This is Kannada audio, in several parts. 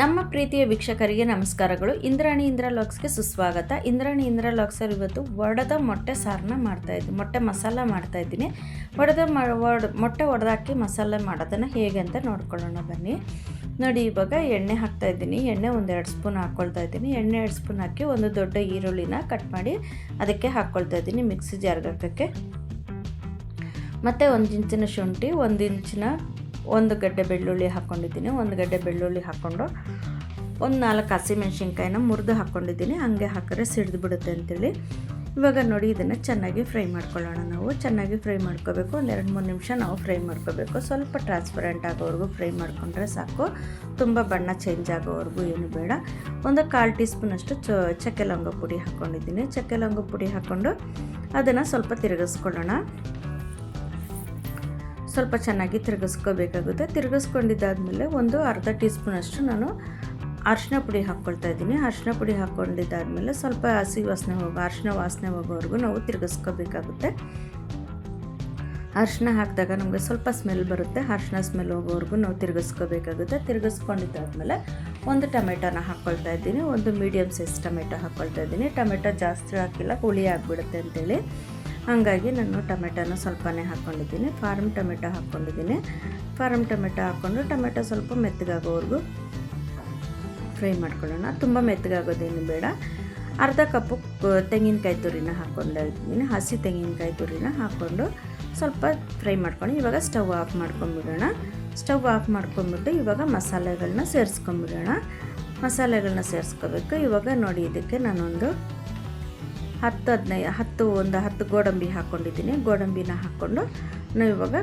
ನಮ್ಮ ಪ್ರೀತಿಯ ವೀಕ್ಷಕರಿಗೆ ನಮಸ್ಕಾರಗಳು. ಇಂದ್ರಾಣಿ ಇಂದ್ರ ಲಾಕ್ಸ್ಗೆ ಸುಸ್ವಾಗತ. ಇಂದ್ರಾಣಿ ಇಂದ್ರ ಲಾಕ್ಸಲ್ಲಿ ಇವತ್ತು ಒಡೆದ ಮೊಟ್ಟೆ ಸಾರನ್ನ ಮಾಡ್ತಾಯಿದ್ದೀನಿ ಮೊಟ್ಟೆ ಮಸಾಲ ಮಾಡ್ತಾಯಿದ್ದೀನಿ ಒಡೆದ ಮೊಟ್ಟೆ ಒಡೆದಾಕಿ ಮಸಾಲೆ ಮಾಡೋದನ್ನು ಹೇಗೆ ಅಂತ ನೋಡ್ಕೊಳ್ಳೋಣ ಬನ್ನಿ. ನೋಡಿ, ಇವಾಗ ಎಣ್ಣೆ ಹಾಕ್ತಾಯಿದ್ದೀನಿ ಎಣ್ಣೆ ಒಂದು ಎರಡು ಸ್ಪೂನ್ ಹಾಕ್ಕೊಳ್ತಾ ಇದ್ದೀನಿ. ಎಣ್ಣೆ ಎರಡು ಸ್ಪೂನ್ ಹಾಕಿ ಒಂದು ದೊಡ್ಡ ಈರುಳ್ಳಿನ ಕಟ್ ಮಾಡಿ ಅದಕ್ಕೆ ಹಾಕ್ಕೊಳ್ತಾ ಇದ್ದೀನಿ ಮಿಕ್ಸಿ ಜಾರ್ಗೆ ಹಾಕೋಕ್ಕೆ ಮತ್ತು ಒಂದು ಇಂಚಿನ ಶುಂಠಿ, ಒಂದು ಇಂಚಿನ ಒಂದು ಗಡ್ಡೆ ಬೆಳ್ಳುಳ್ಳಿ ಹಾಕ್ಕೊಂಡಿದ್ದೀನಿ, ಒಂದು ಗಡ್ಡೆ ಬೆಳ್ಳುಳ್ಳಿ ಹಾಕ್ಕೊಂಡು ಒಂದು ನಾಲ್ಕು ಹಸಿಮೆಣ್ಸಿನ್ಕಾಯಿನ ಮುರಿದು ಹಾಕ್ಕೊಂಡಿದ್ದೀನಿ, ಹಂಗೆ ಹಾಕಿದ್ರೆ ಸಿಡಿದು ಬಿಡುತ್ತೆ ಅಂತೇಳಿ. ಇವಾಗ ನೋಡಿ, ಇದನ್ನು ಚೆನ್ನಾಗಿ ಫ್ರೈ ಮಾಡ್ಕೊಳ್ಳೋಣ ನಾವು. ಚೆನ್ನಾಗಿ ಫ್ರೈ ಮಾಡ್ಕೋಬೇಕು, ಒಂದು ಎರಡು ಮೂರು ನಿಮಿಷ ನಾವು ಫ್ರೈ ಮಾಡ್ಕೋಬೇಕು. ಸ್ವಲ್ಪ ಟ್ರಾನ್ಸ್ಪರೆಂಟ್ ಆಗೋವರೆಗೂ ಫ್ರೈ ಮಾಡಿಕೊಂಡ್ರೆ ಸಾಕು. ತುಂಬ ಬಣ್ಣ ಚೇಂಜ್ ಆಗೋವರೆಗೂ ಏನು ಬೇಡ. ಒಂದು ಕಾಲು ಟೀ ಸ್ಪೂನಷ್ಟು ಚ, ಚಕ್ಕೆ ಲವಂಗ ಪುಡಿ ಹಾಕ್ಕೊಂಡಿದ್ದೀನಿ. ಚಕ್ಕೆ ಲವಂಗ ಪುಡಿ ಹಾಕ್ಕೊಂಡು ಅದನ್ನು ಸ್ವಲ್ಪ ತಿರುಗಿಸ್ಕೊಳ್ಳೋಣ. ಸ್ವಲ್ಪ ಚೆನ್ನಾಗಿ ತಿರುಗಿಸ್ಕೋಬೇಕಾಗುತ್ತೆ. ತಿರುಗಿಸ್ಕೊಂಡಿದ್ದಾದಮೇಲೆ ಒಂದು ಅರ್ಧ ಟೀ ಸ್ಪೂನಷ್ಟು ನಾನು ಅರಿಶಿನ ಪುಡಿ ಹಾಕ್ಕೊಳ್ತಾ ಇದ್ದೀನಿ. ಅರಿಶಿನ ಪುಡಿ ಹಾಕ್ಕೊಂಡಿದ್ದಾದಮೇಲೆ ಸ್ವಲ್ಪ ಹಸಿ ವಾಸನೆ ಹೋಗೋ ಅರಿಶಿನ ವಾಸನೆ ಹೋಗೋವರೆಗೂ ನಾವು ತಿರುಗಿಸ್ಕೋಬೇಕಾಗುತ್ತೆ. ಅರಿಶಿನ ಹಾಕಿದಾಗ ನಮಗೆ ಸ್ವಲ್ಪ ಸ್ಮೆಲ್ ಬರುತ್ತೆ. ಅರಿಶಿನ ಸ್ಮೆಲ್ ಹೋಗೋವರೆಗೂ ನಾವು ತಿರುಗಿಸ್ಕೋಬೇಕಾಗುತ್ತೆ. ತಿರುಗಿಸ್ಕೊಂಡಿದ್ದಾದಮೇಲೆ ಒಂದು ಟೊಮೆಟೋನ ಹಾಕ್ಕೊಳ್ತಾ ಇದ್ದೀನಿ. ಒಂದು ಮೀಡಿಯಮ್ ಸೈಜ್ ಟೊಮೆಟೊ ಹಾಕ್ಕೊಳ್ತಾ ಇದ್ದೀನಿ. ಟೊಮೆಟೊ ಜಾಸ್ತಿ ಹಾಕಿಲ್ಲ, ಹುಳಿ ಆಗಿಬಿಡುತ್ತೆ ಅಂತೇಳಿ. ಹಾಗಾಗಿ ನಾನು ಟೊಮೆಟೊನ ಸ್ವಲ್ಪನೇ ಹಾಕ್ಕೊಂಡಿದ್ದೀನಿ. ಫಾರ್ಮ್ ಟೊಮೆಟೊ ಹಾಕ್ಕೊಂಡಿದ್ದೀನಿ. ಫಾರ್ಮ್ ಟೊಮೆಟೊ ಹಾಕ್ಕೊಂಡು ಟೊಮೆಟೊ ಸ್ವಲ್ಪ ಮೆತ್ತಗಾಗೋವರೆಗೂ ಫ್ರೈ ಮಾಡ್ಕೊಳ್ಳೋಣ. ತುಂಬ ಮೆತ್ತಗಾಗೋದೇನು ಬೇಡ. ಅರ್ಧ ಕಪ್ಪು ತೆಂಗಿನಕಾಯಿ ತುರಿನ ಹಾಕ್ಕೊಂಡಿದ್ದೀನಿ ಹಸಿ ತೆಂಗಿನಕಾಯಿ ತುರಿನ ಹಾಕ್ಕೊಂಡು ಸ್ವಲ್ಪ ಫ್ರೈ ಮಾಡ್ಕೊಂಡು ಇವಾಗ ಸ್ಟವ್ ಆಫ್ ಮಾಡ್ಕೊಂಬಿಡೋಣ. ಸ್ಟವ್ ಆಫ್ ಮಾಡ್ಕೊಂಬಿಟ್ಟು ಇವಾಗ ಮಸಾಲೆಗಳನ್ನ ಸೇರಿಸ್ಕೊಂಬಿಡೋಣ. ಮಸಾಲೆಗಳನ್ನ ಸೇರಿಸ್ಕೋಬೇಕು. ಇವಾಗ ನೋಡಿ, ಇದಕ್ಕೆ ನಾನೊಂದು ಹತ್ತು ಹದಿನೈದು, ಹತ್ತು ಒಂದು ಹತ್ತು ಗೋಡಂಬಿ ಹಾಕ್ಕೊಂಡಿದ್ದೀನಿ ಗೋಡಂಬಿನ ಹಾಕ್ಕೊಂಡು ನಾವು ಇವಾಗ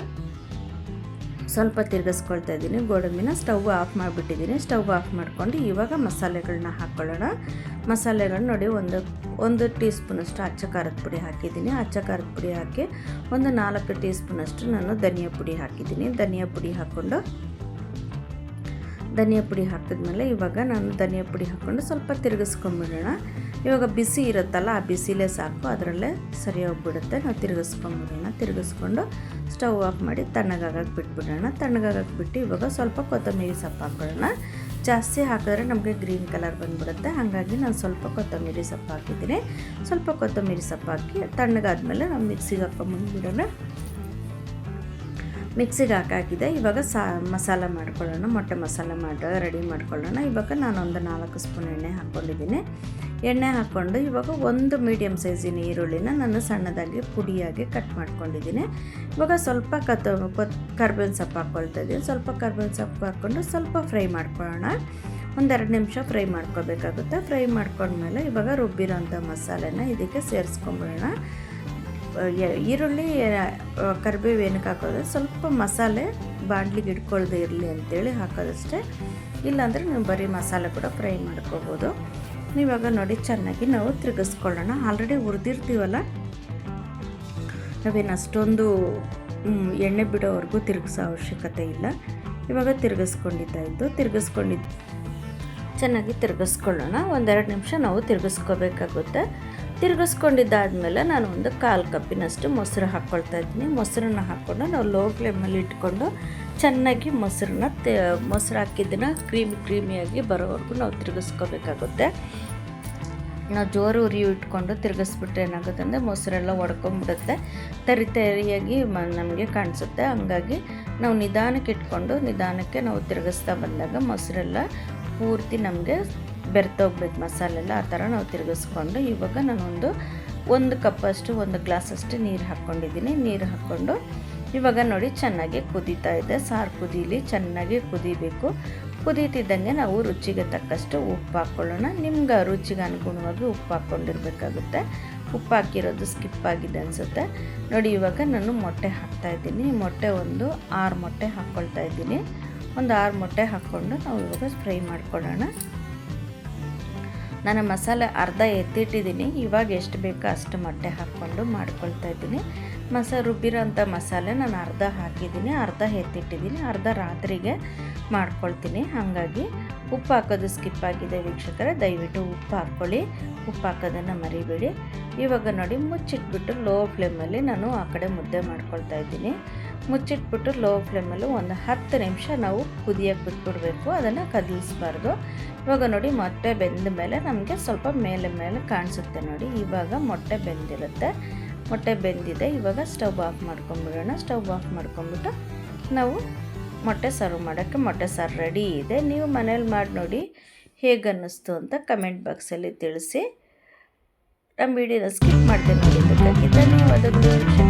ಸ್ವಲ್ಪ ತಿರ್ಗಿಸ್ಕೊಳ್ತಾ ಇದ್ದೀನಿ. ಗೋಡಂಬಿನ ಸ್ಟವ್ ಆಫ್ ಮಾಡಿಬಿಟ್ಟಿದ್ದೀನಿ. ಸ್ಟವ್ ಆಫ್ ಮಾಡ್ಕೊಂಡು ಇವಾಗ ಮಸಾಲೆಗಳನ್ನ ಹಾಕ್ಕೊಳ್ಳೋಣ ಮಸಾಲೆಗಳನ್ನ ನೋಡಿ ಒಂದು ಒಂದು ಟೀ ಸ್ಪೂನಷ್ಟು ಅಚ್ಚ ಖಾರದ ಪುಡಿ ಹಾಕಿದ್ದೀನಿ. ಅಚ್ಚ ಖಾರದ ಪುಡಿ ಹಾಕಿ ಒಂದು ನಾಲ್ಕು ಟೀ ಸ್ಪೂನಷ್ಟು ನಾನು ಧನಿಯಾ ಪುಡಿ ಹಾಕಿದ್ದೀನಿ. ಧನಿಯಾ ಪುಡಿ ಹಾಕ್ಕೊಂಡು, ಧನಿಯಾ ಪುಡಿ ಹಾಕಿದ್ಮೇಲೆ ಇವಾಗ ನಾನು ಧನಿಯಾ ಪುಡಿ ಹಾಕ್ಕೊಂಡು ಸ್ವಲ್ಪ ತಿರುಗಿಸ್ಕೊಂಬಿಡೋಣ. ಇವಾಗ ಬಿಸಿ ಇರುತ್ತಲ್ಲ, ಆ ಬಿಸಿಲೇ ಸಾಕು, ಅದರಲ್ಲೇ ಸರಿ ಹೋಗ್ಬಿಡುತ್ತೆ. ನಾವು ತಿರುಗಿಸ್ಕೊಂಡ್ಬಿಡೋಣ ತಿರುಗಿಸ್ಕೊಂಡು ಸ್ಟವ್ ಆಫ್ ಮಾಡಿ ತಣ್ಣಗಾಗಕ್ಕೆ ಬಿಟ್ಬಿಡೋಣ. ತಣ್ಣಗಾಗಕ್ಕೆ ಬಿಟ್ಟು ಇವಾಗ ಸ್ವಲ್ಪ ಕೊತ್ತಂಬರಿ ಸೊಪ್ಪು ಹಾಕ್ಬಿಡೋಣ ಜಾಸ್ತಿ ಹಾಕಿದ್ರೆ ನಮಗೆ ಗ್ರೀನ್ ಕಲರ್ ಬಂದುಬಿಡುತ್ತೆ. ಹಾಗಾಗಿ ನಾನು ಸ್ವಲ್ಪ ಕೊತ್ತಂಬರಿ ಸೊಪ್ಪು ಹಾಕಿದ್ದೀನಿ. ಸ್ವಲ್ಪ ಕೊತ್ತಂಬರಿ ಸೊಪ್ಪು ಹಾಕಿ ತಣ್ಣಗಾದ್ಮೇಲೆ ನಾವು ಮಿಕ್ಸಿಗೆ ಹಾಕೊಂಬಂದ್ಬಿಡೋಣ. ಮಿಕ್ಸಿಗೆ ಹಾಕಾಕಿದೆ. ಇವಾಗ ಸಾ ಮಸಾಲ ಮಾಡ್ಕೊಳ್ಳೋಣ. ಮೊಟ್ಟೆ ಮಸಾಲ ಮಾಡಿ ರೆಡಿ ಮಾಡ್ಕೊಳ್ಳೋಣ. ಇವಾಗ ನಾನೊಂದು ನಾಲ್ಕು ಸ್ಪೂನ್ ಎಣ್ಣೆ ಹಾಕ್ಕೊಂಡಿದ್ದೀನಿ. ಎಣ್ಣೆ ಹಾಕ್ಕೊಂಡು ಇವಾಗ ಒಂದು ಮೀಡಿಯಮ್ ಸೈಜಿನ ಈರುಳ್ಳಿನ ನಾನು ಸಣ್ಣದಾಗಿ ಪುಡಿಯಾಗಿ ಕಟ್ ಮಾಡ್ಕೊಂಡಿದ್ದೀನಿ. ಇವಾಗ ಸ್ವಲ್ಪ ಕತ್ತ ಕೊತ್ ಕರ್ಬೇವಿನ ಸೊಪ್ಪು ಹಾಕ್ಕೊಳ್ತಾ ಇದ್ದೀನಿ. ಸ್ವಲ್ಪ ಕರ್ಬೇವಿನ ಸೊಪ್ಪು ಹಾಕ್ಕೊಂಡು ಸ್ವಲ್ಪ ಫ್ರೈ ಮಾಡ್ಕೊಳ್ಳೋಣ. ಒಂದೆರಡು ನಿಮಿಷ ಫ್ರೈ ಮಾಡ್ಕೋಬೇಕಾಗುತ್ತೆ. ಫ್ರೈ ಮಾಡ್ಕೊಂಡ್ಮೇಲೆ ಇವಾಗ ರುಬ್ಬಿರೋಂಥ ಮಸಾಲೆನ ಇದಕ್ಕೆ ಸೇರಿಸ್ಕೊಂಬಿಡೋಣ. ಈರುಳ್ಳಿ ಕರಿಬೇವು ಏನಕ್ಕೆ ಹಾಕೋದು? ಸ್ವಲ್ಪ ಮಸಾಲೆ, ಬಾಣಲಿಗೆ ಇಟ್ಕೊಳ್ಳದೆ ಇರಲಿ ಅಂತೇಳಿ ಹಾಕೋದಷ್ಟೇ. ಇಲ್ಲಾಂದರೆ ನೀವು ಬರೀ ಮಸಾಲೆ ಕೂಡ ಫ್ರೈ ಮಾಡ್ಕೋಬೋದು. ಇವಾಗ ನೋಡಿ ಚೆನ್ನಾಗಿ ನಾವು ತಿರುಗಿಸ್ಕೊಳ್ಳೋಣ. ಆಲ್ರೆಡಿ ಹುರಿದಿರ್ತೀವಲ್ಲ? ನಾವೇನು ಅಷ್ಟೊಂದು ಎಣ್ಣೆ ಬಿಡೋವರೆಗೂ ತಿರುಗಿಸೋ ಅವಶ್ಯಕತೆ ಇಲ್ಲ. ಇವಾಗ ತಿರುಗಿಸ್ಕೊಂಡಿದ್ದಾಯಿತು ತಿರುಗಿಸ್ಕೊಂಡಿದ್ದು ಚೆನ್ನಾಗಿ ತಿರುಗಿಸ್ಕೊಳ್ಳೋಣ. ಒಂದೆರಡು ನಿಮಿಷ ನಾವು ತಿರುಗಿಸ್ಕೋಬೇಕಾಗುತ್ತೆ. ತಿರುಗಿಸ್ಕೊಂಡಿದ್ದಾದಮೇಲೆ ನಾನು ಒಂದು ಕಾಲು ಕಪ್ಪಿನಷ್ಟು ಮೊಸರು ಹಾಕ್ಕೊಳ್ತಾ ಇದ್ದೀನಿ. ಮೊಸರನ್ನ ಹಾಕ್ಕೊಂಡು ನಾವು ಲೋ ಫ್ಲೇಮಲ್ಲಿ ಇಟ್ಕೊಂಡು ಚೆನ್ನಾಗಿ ಮೊಸರನ್ನ ತೆ, ಮೊಸರು ಹಾಕಿದ್ದನ್ನು ಕ್ರೀಮಿ ಕ್ರೀಮಿಯಾಗಿ ಬರೋವರೆಗೂ ನಾವು ತಿರುಗಿಸ್ಕೋಬೇಕಾಗುತ್ತೆ. ನಾವು ಜೋರು ಉರಿ ಇಟ್ಕೊಂಡು ತಿರುಗಿಸ್ಬಿಟ್ರೆ ಏನಾಗುತ್ತೆ ಅಂದರೆ ಮೊಸರೆಲ್ಲ ಒಡ್ಕೊಂಬಿಡುತ್ತೆ. ತರಿ ತರಿಯಾಗಿ ಮ, ನಮಗೆ ಕಾಣಿಸುತ್ತೆ. ಹಂಗಾಗಿ ನಾವು ನಿಧಾನಕ್ಕೆ ಇಟ್ಕೊಂಡು ನಿಧಾನಕ್ಕೆ ನಾವು ತಿರುಗಿಸ್ತಾ ಬಂದಾಗ ಮೊಸರೆಲ್ಲ ಪೂರ್ತಿ ನಮಗೆ ಬೆರ್ತೋಗ್ಬೇಕು ಮಸಾಲೆಲ್ಲ ಆ ಥರ ನಾವು ತಿರುಗಿಸ್ಕೊಂಡು ಇವಾಗ ನಾನೊಂದು ಒಂದು ಕಪ್ಪಷ್ಟು, ಒಂದು ಗ್ಲಾಸಷ್ಟು ನೀರು ಹಾಕ್ಕೊಂಡಿದ್ದೀನಿ. ನೀರು ಹಾಕ್ಕೊಂಡು ಇವಾಗ ನೋಡಿ ಚೆನ್ನಾಗಿ ಕುದೀತಾ ಇದೆ. ಸಾರು ಕುದೀಲಿ, ಚೆನ್ನಾಗಿ ಕುದೀಬೇಕು. ಕುದೀತಿದ್ದಂಗೆ ನಾವು ರುಚಿಗೆ ತಕ್ಕಷ್ಟು ಉಪ್ಪು ಹಾಕ್ಕೊಳ್ಳೋಣ ನಿಮ್ಗೆ ರುಚಿಗೆ ಅನುಗುಣವಾಗಿ ಉಪ್ಪು ಹಾಕ್ಕೊಂಡಿರ್ಬೇಕಾಗುತ್ತೆ. ಉಪ್ಪು ಹಾಕಿರೋದು ಸ್ಕಿಪ್ ಆಗಿದೆ ಅನಿಸುತ್ತೆ. ನೋಡಿ, ಇವಾಗ ನಾನು ಮೊಟ್ಟೆ ಹಾಕ್ತಾಯಿದ್ದೀನಿ ಮೊಟ್ಟೆ ಒಂದು ಆರು ಮೊಟ್ಟೆ ಹಾಕ್ಕೊಳ್ತಾ ಇದ್ದೀನಿ. ಒಂದು ಆರು ಮೊಟ್ಟೆ ಹಾಕ್ಕೊಂಡು ನಾವು ಇವಾಗ ಫ್ರೈ ಮಾಡ್ಕೊಳ್ಳೋಣ. ನಾನು ಮಸಾಲೆ ಅರ್ಧ ಎತ್ತಿಟ್ಟಿದ್ದೀನಿ. ಇವಾಗ ಎಷ್ಟು ಬೇಕೋ ಅಷ್ಟು ಮೊಟ್ಟೆ ಹಾಕ್ಕೊಂಡು ಮಾಡ್ಕೊಳ್ತಾ ಇದ್ದೀನಿ. ಮಸ ರುಬ್ಬಿರೋಂಥ ಮಸಾಲೆ ನಾನು ಅರ್ಧ ಹಾಕಿದ್ದೀನಿ. ಅರ್ಧ ಎತ್ತಿಟ್ಟಿದ್ದೀನಿ. ಅರ್ಧ ರಾತ್ರಿಗೆ ಮಾಡ್ಕೊಳ್ತೀನಿ. ಹಾಗಾಗಿ ಉಪ್ಪು ಹಾಕೋದು ಸ್ಕಿಪ್ ಆಗಿದೆ ವೀಕ್ಷಕರೇ. ದಯವಿಟ್ಟು ಉಪ್ಪು ಹಾಕ್ಕೊಳ್ಳಿ. ಉಪ್ಪು ಹಾಕೋದನ್ನು ಮರಿಬೇಡಿ. ಇವಾಗ ನೋಡಿ, ಮುಚ್ಚಿಟ್ಬಿಟ್ಟು ಲೋ ಫ್ಲೇಮಲ್ಲಿ ನಾನು ಆ ಕಡೆ ಮುದ್ದೆ ಮಾಡ್ಕೊಳ್ತಾ ಇದ್ದೀನಿ. ಮುಚ್ಚಿಟ್ಬಿಟ್ಟು ಲೋ ಫ್ಲೇಮಲ್ಲಿ ಒಂದು ಹತ್ತು ನಿಮಿಷ ನಾವು ಕುದಿಯೋಕ್ಕೆ ಬಿಟ್ಬಿಡಬೇಕು, ಅದನ್ನು ಕದಲಿಸ್ಬಾರ್ದು ಇವಾಗ ನೋಡಿ ಮೊಟ್ಟೆ ಬೆಂದ ಮೇಲೆ ನಮಗೆ ಸ್ವಲ್ಪ ಮೇಲೆ ಮೇಲೆ ಕಾಣಿಸುತ್ತೆ ನೋಡಿ, ಇವಾಗ ಮೊಟ್ಟೆ ಬೆಂದಿರುತ್ತೆ. ಮೊಟ್ಟೆ ಬೆಂದಿದೆ, ಇವಾಗ ಸ್ಟವ್ ಆಫ್ ಮಾಡ್ಕೊಂಬಿಡೋಣ. ಸ್ಟವ್ ಆಫ್ ಮಾಡ್ಕೊಂಬಿಟ್ಟು ನಾವು ಮೊಟ್ಟೆ ಸರ್ವ್ ಮಾಡೋಕ್ಕೆ ಮೊಟ್ಟೆ ಸಾರು ರೆಡಿ ಇದೆ. ನೀವು ಮನೇಲಿ ಮಾಡಿ ನೋಡಿ ಹೇಗೆ ಅನ್ನಿಸ್ತು ಅಂತ ಕಮೆಂಟ್ ಬಾಕ್ಸಲ್ಲಿ ತಿಳಿಸಿ. ನಮ್ಮ ವಿಡಿಯೋನ ಸ್ಕಿಪ್ ಮಾಡಿದೆ ನೋಡಿ. ಧನ್ಯವಾದಗಳು ವೀಕ್ಷಕರೇ